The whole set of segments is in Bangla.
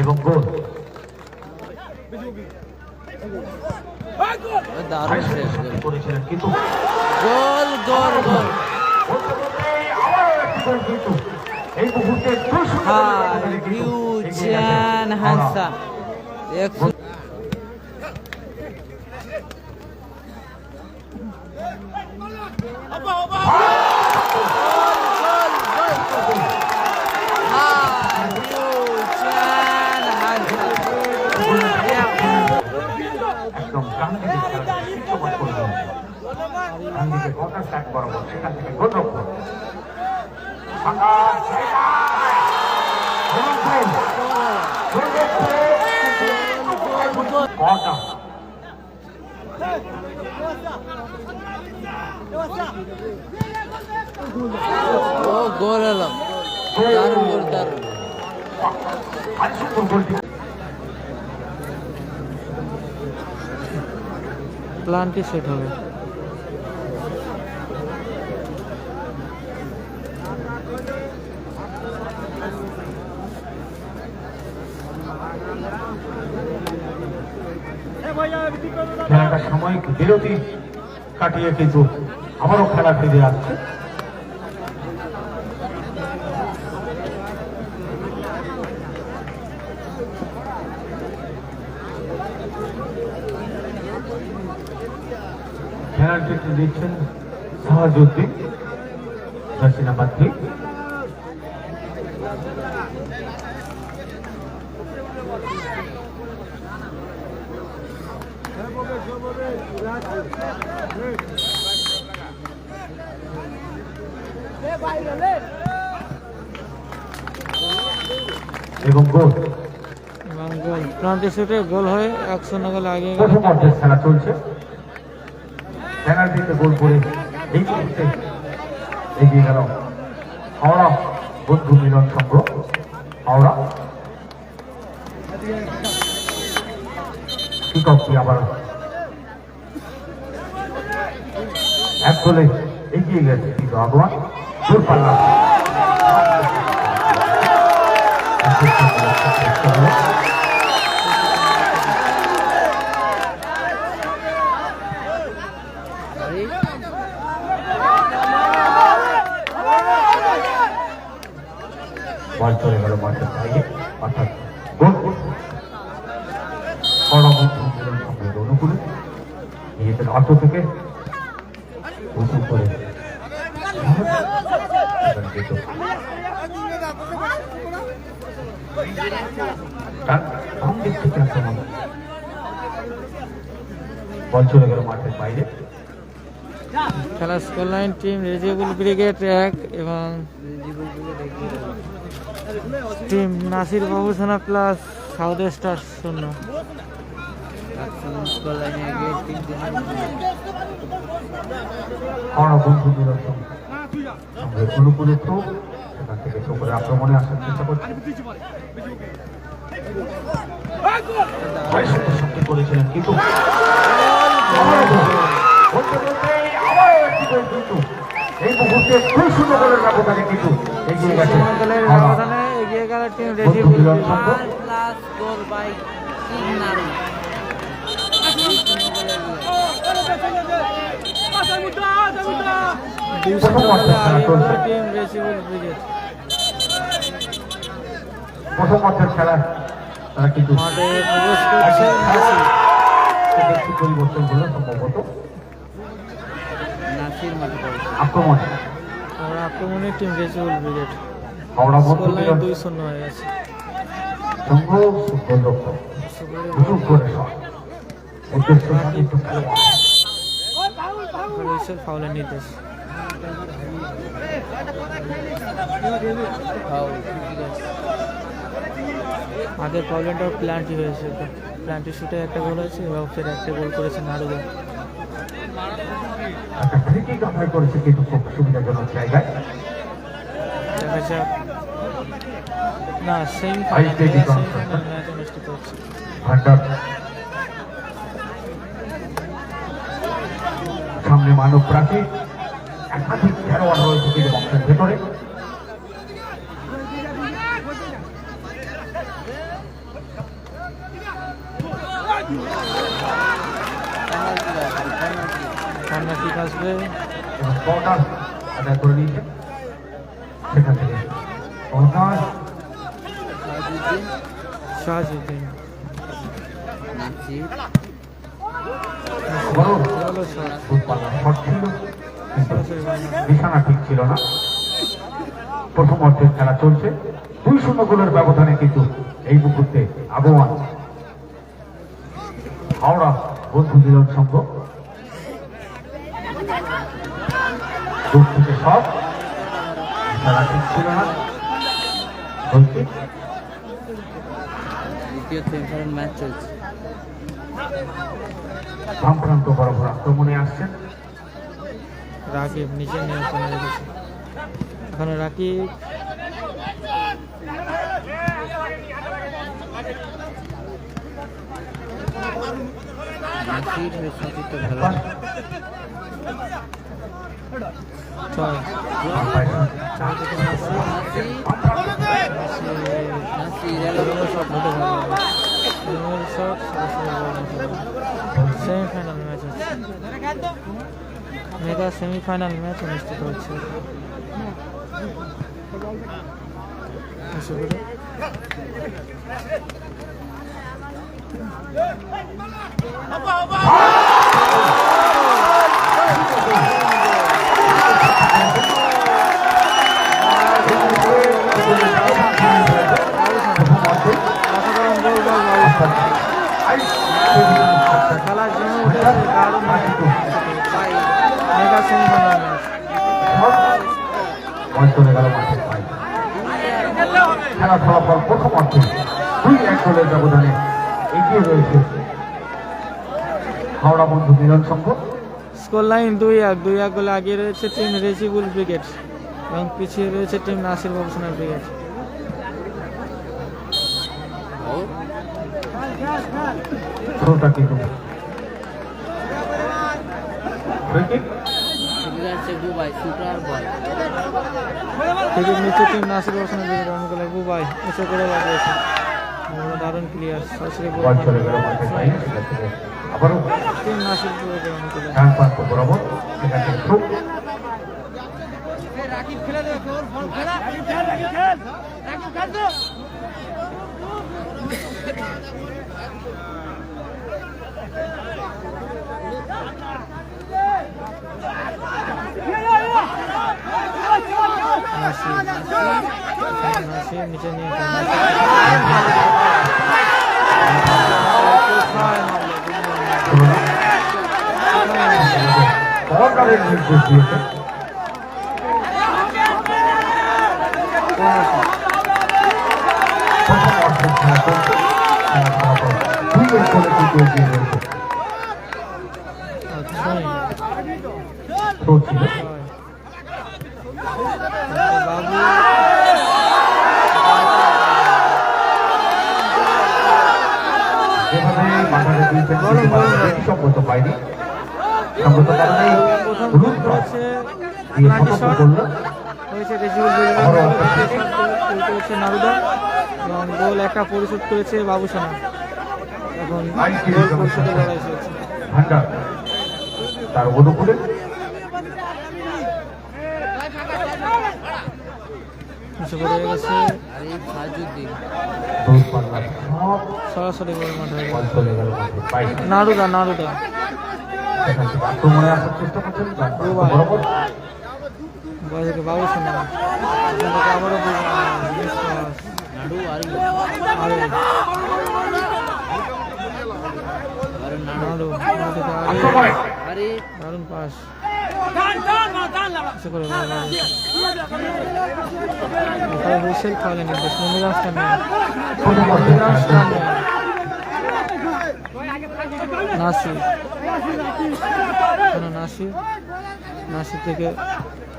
এবং গোল। দারুণ শেষ গোল করেছিলেন কিন্তু গোল গোল এই মুহূর্তে শূন্য গোলের দিকে কটার ট্যাগ বরাবর সেখান থেকে গোলরক্ষক। প্লান্টই সেট হবে। কাটিয়ে কিন্তু আবারও খেলা ফিরে আসছে দিচ্ছেন সাহাজুদ্দিন জার্সি নাম্বার থ্রি। এবং গোল। এবং গোল। প্লান্টি শুটে গোল হয়ে এক শূন্য গোল আগে গেল। প্রথম অর্ধের খেলা চলছে। পেনাল্টিতে গোল করে এই মুহূর্তে এগিয়ে গেল হাওড়া বন্ধু মিলন সংঘ হাওড়া। কিক অফটি আবার এক এগিয়ে গেছে কিন্তু আগুয়ান দূর পাল্লা। বল চলে গেল মাঠের বাইরে, অর্থাৎ অর্থ থেকে উঁচু করে এবার যেত। তার বাম দিক থেকে আক্রমণ বল চলে গেল মাঠের বাইরে। খেলার score line team Rejibul brigade এক এবং team Nasir Babusana plus south star শূন্য। হাওড়া বন্ধু সেখান থেকে চোখের আক্রমণে আসার চেষ্টা করছে। করেছিলেন কিন্তু এই মুহূর্তে দুই শূন্য গোলের ব্যবধানে কিন্তু। এগিয়ে গেছে। এগিয়ে গেল team Rejibul plus goal by গেল টিম রেজিবুল ব্রিগেড প্রথম অর্ধের খেলা তারা কিন্তু পরিবর্তন হলো সম্ভবত নাসির মাঠে প্রবেশ আক্রমণ আক্রমণের টিম রেজিবুল ব্রিগেড হাওড়া বন্ধু দুই শূন্য হয়ে গেছে সংঘ করে উদ্দেশ্য কিন্তু নির্দেশ আগের প্রবলেমটা প্ল্যান্টি হয়েছে। প্ল্যান্টি শুটে একটা গোল হয়েছে এবং ফের একটা গোল করেছে নারুগা একটা ফ্রি কিক আদায় করেছে কিন্তু খুব সুবিধাজনক জায়গায়? দেখা যাক। না semi final concept. Semi final match অনুষ্ঠিত হচ্ছে। সামনে মানব প্রাচীর। একাধিক খেলোয়াড় রয়েছে কিন্তু বক্সের ভেতরে। ঠিক আসবে আদায় করে নিয়েছে সেখান থেকে। ঠিক ছিল না প্রথম অর্ধের খেলা চলছে দুই শূন্য গোলের ব্যবধানে কিন্তু এই মুহূর্তে আবহাওয়া হাওড়া বন্ধু মিলন সংঘ দূর থেকে সব। নিশানা ঠিক ছিল না দ্বিতীয় সেমিফাইনাল ম্যাচ চলছে। বামপ্রান্ত বরাবর আক্রমণে আসছেন। রাকিব নিচে নিয়ন্ত্রণে রেখেছে। এখন রাকিব নাসির হয়ে খেলা ভালো সেমিফাইনাল ম্যাচ হচ্ছে। মেগা সেমিফাইনাল ম্যাচ অনুষ্ঠিত হচ্ছে। আশা খেলা ফলাফল প্রথম অর্থে দুই এক গোলের ব্যবধানে এগিয়ে রয়েছে। হাওড়া বন্ধু মিলন সংঘ। স্কোর লাইন দুই এক দুই এক গোলে আগিয়ে রয়েছে টিম রেজিবুল ব্রিগেড এবং পিছিয়ে রয়েছে টিম নাসির বাবুসোনার ব্রিগেড। থ্রোটা কিন্তু ক্রিকেট নিচে টিম নাসির ব্রিগেড অনুকূলে বুবাই এসে করে লাগিয়েছে। দারুণ ক্লিয়ার সরাসরি টিম নাসির ব্রিগেড অনুকূলে ডান প্রান্ত বরাবর সেখান থেকে থ্রো নাসির নাসির নিচে নিয়ে সরকারের নির্দেশ দিয়েছে সম্মত হলুদ হয়েছে নারুদা এবং গোল একটা পরিশোধ করেছে বাবুসোনা এখন গোল পরিশোধের লড়াই চলছে। তার অনুকূলে সরাসরি গোল মাঠে। নারুদা নারুদা। থেকে আক্রমণে আসার চেষ্টা করছেন বরাবর এখান থেকে আবারও মিস পাস নাড়ু আর আরে আর নাড়ু নাসির। এখানে নাসি নাসি থেকে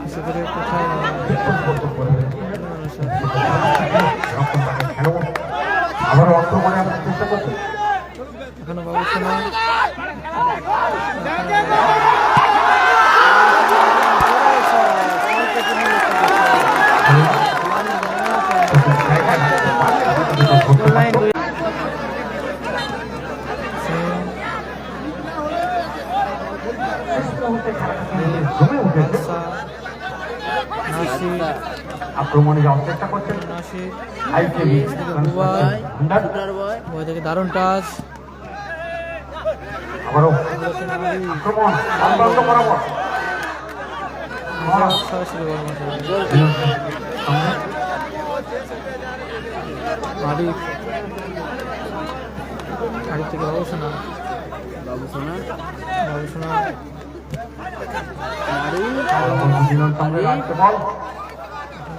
নাসি করে কোথায় পরিবর্তন করে আক্রমণে যাওয়ার চেষ্টা করছেন। আইকেবি থেকে দারুণ টাচ। আবারও আক্রমণ বরাবর। থেকে বাবু সোনা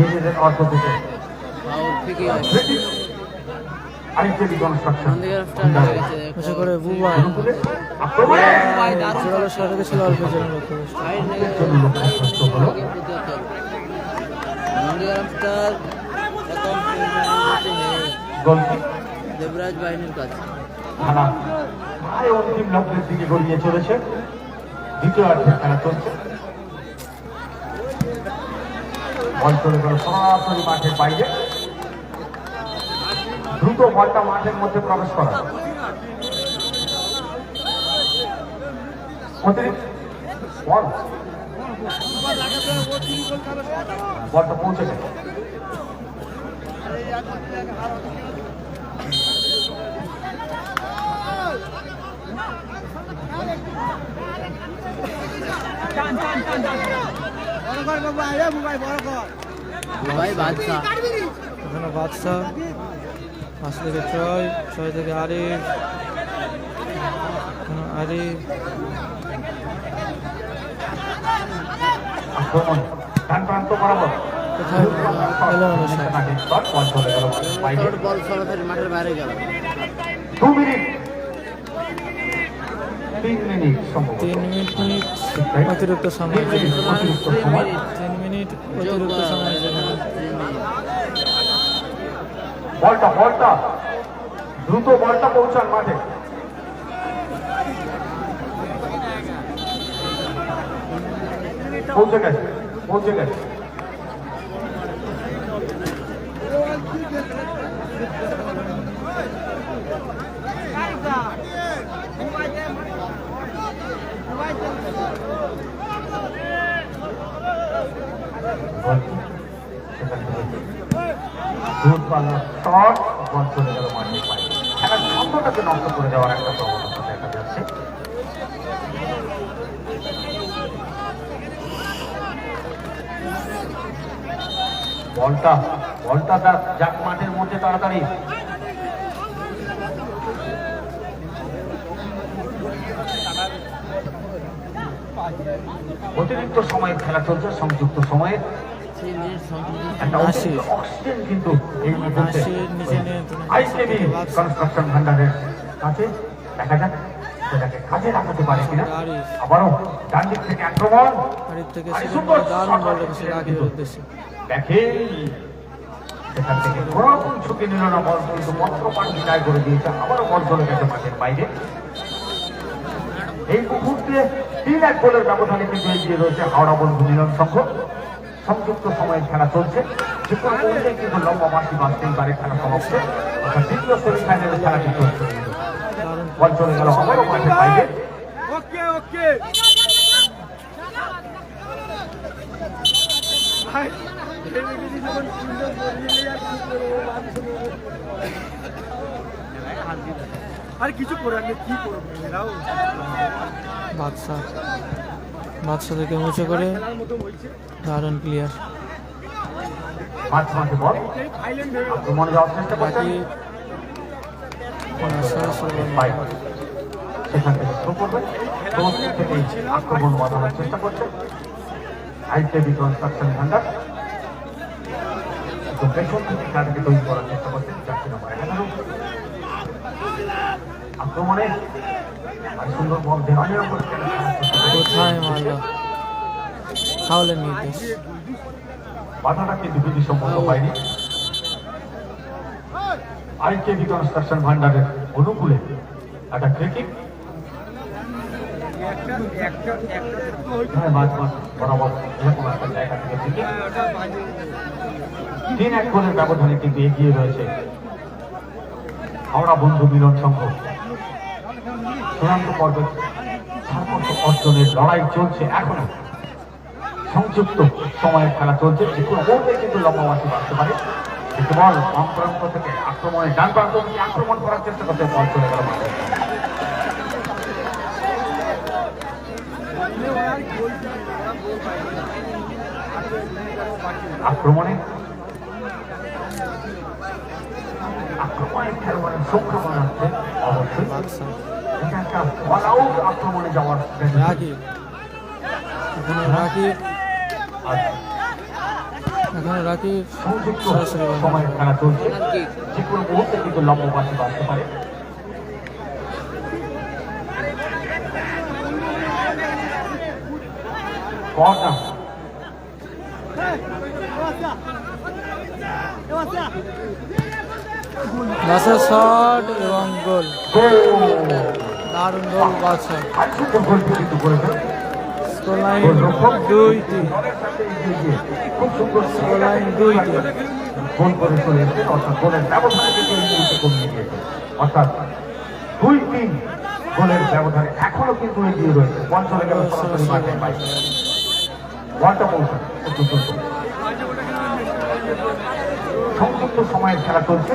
নিজেদের অর্থ থেকে। দেবরাজ বাহিনীর কাছে দিকে গড়িয়ে চলেছে। দ্বিতীয় খেলা চলছে। বল চলে গেল সরাসরি মাঠের বাইরে। দ্রুত বলটা মাঠের মধ্যে প্রবেশ করা। বলটা পৌঁছে গেল। ভাই বাদশাহ এখনও বাদশা। পাঁচ থেকে ছয় ছয় থেকে আরিফ এখনও আরিফ মাঠের বাইরে গেল। দু মিনিট। তিন মিনিট তিন মিনিট মিনিট। অতিরিক্ত সময় অতিরিক্ত তিন মিনিট অতিরিক্ত সময় বলটা বলটা। দ্রুত বলটা পৌঁছান মাঠে। পৌঁছে গেছে পৌঁছে গেছে। নষ্ট করে একটা দেখা যাচ্ছে বলটা বলটা তার মাঠের মধ্যে তাড়াতাড়ি। অতিরিক্ত সময়ে খেলা চলছে, সংযুক্ত সময়ে কিন্তু কনস্ট্রাকশন ভান্ডারের কাছে দেখা যাক সেটাকে কাজে লাগাতে পারে কিনা। আবারও ডান দিক থেকে আক্রমণ। থেকে সুন্দর দেখেন সেখান কোনোরকম ঝুঁকি নিল না বল কিন্তু মন্ত্র পানি বিদায় করে দিয়েছে। আবারও বল চলে গেছে মাঠের বাইরে। এই মুহূর্তে তিন এক গোলের ব্যবধানে কিন্তু এগিয়ে রয়েছে হাওড়া বন্ধু মিলন সংঘ সংযুক্ত সময়ে খেলা চলছে। যে কোনো মুহূর্তে কিন্তু লম্বা মাসি বাঁচতেই পারে খেলা সমাপ্ত। অর্থাৎ দ্বিতীয় সেমিফাইনালের খেলাটি চলছে দারুণ বল চলে গেল আবারও মাঠের বাইরে। ওকে ওকে। আর কিছু করার নেই কি করব? এরাও বাদশা বাদশা থেকে উঁচু করে দারুণ প্লেয়ার সেখান থেকে শুরু করবেন সমস্ত থেকে আক্রমণ বাঁধানোর চেষ্টা করছে। আইটিভি কনস্ট্রাকশন ভান্ডার তো পেছন থেকে তৈরি করার চেষ্টা এগারো আক্রমণে সুন্দর বল খেলা কোথায় মারলো? ফাউলের নির্দেশ। বাধাটা কিন্তু বিধি সম্মত হয়নি আইকেবি কনস্ট্রাকশন ভান্ডারের অনুকূলে একটা ক্রিকেট তিন এক গোলের ব্যবধানে কিন্তু এগিয়ে রয়েছে হাওড়া বন্ধু মিলন সংঘ। চূড়ান্ত পর্বে অর্জনের লড়াই চলছে এখনও। সংযুক্ত সময়ের খেলা চলছে যে কোনো মুহূর্তে কিন্তু লম্বাবাসী বাড়তে পারে। কিন্তু বল বাম থেকে আক্রমণে ডান প্রান্ত আক্রমণ করার চেষ্টা করতে বল চলে গেল। আক্রমণে আক্রমণের খেলোয়াড়ের সংখ্যা বাড়াচ্ছে, অবশ্যই। এটা একটা অল আউট আক্রমণে যাওয়ার। রাকিব। রাকিব। এখানে রাকিব সরাসরি বল। সময়ের খেলা চলছে? যে কোনো মুহূর্তে কিন্তু লম্ববাসী বাড়তে পারে। কর্নার। বাসা শট এবং গোল। দারুণ গোল করেছেন স্কোর লাইন দুই তিন স্কোর লাইন দুই তিন গোল করে চলে অর্থাৎ গোলের ব্যবধানে কিন্তু কমিয়ে দিয়েছে অর্থাৎ দুই তিন গোলের ব্যবধানে এখনও কিন্তু এগিয়ে রয়েছে। বল চলে গেল সরাসরি মাঠের বাইরে পৌঁছান অত্যন্ত সময়ের খেলা চলছে।